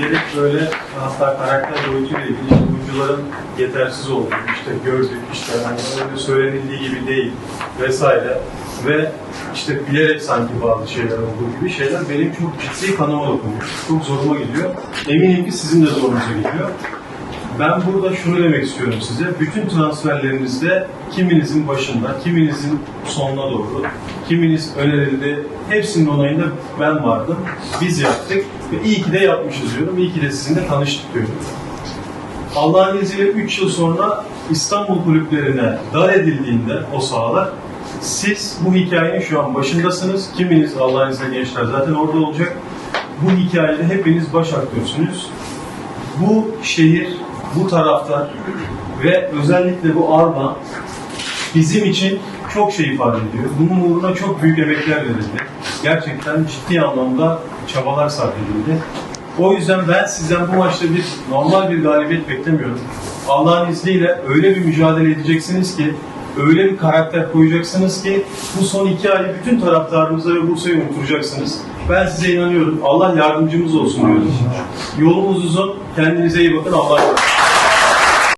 gelip böyle hatta karakter boyutuyla ilgili oyuncuların yetersiz olduğunu işte gördük işte hani öyle söylenildiği gibi değil vesaire ve işte bilerek sanki bazı şeyler olduğu gibi şeyler benim çok ciddi kanıma dokunuyor. Çok zoruma gidiyor. Eminim ki sizin de zorunuza gidiyor. Ben burada şunu demek istiyorum size. Bütün transferlerinizde kiminizin başında, kiminizin sonuna doğru, kiminiz önerildi. Hepsinin onayında ben vardım. Biz yaptık ve iyi ki de yapmışız diyorum. İyi ki de sizinle tanıştık diyorum. Allah'ın izniyle 3 yıl sonra İstanbul kulüplerine dar edildiğinde o sahalar siz bu hikayenin şu an başındasınız. Kiminiz Allah'ın izniyle gençler zaten orada olacak. Bu hikayede hepiniz baş aktörsünüz. Bu şehir, bu taraftar ve özellikle bu arma bizim için çok şey ifade ediyor. Bunun uğruna çok büyük emekler verildi. Gerçekten ciddi anlamda çabalar sarf edildi. O yüzden ben sizden bu maçta bir normal bir galibiyet beklemiyorum. Allah'ın izniyle öyle bir mücadele edeceksiniz ki, öyle bir karakter koyacaksınız ki bu son iki ayı bütün taraftarınıza ve Bursa'yı unutturacaksınız. Ben size inanıyorum. Allah yardımcımız olsun diyorum. Yolumuz uzun. Kendinize iyi bakın. Allah'a emanet.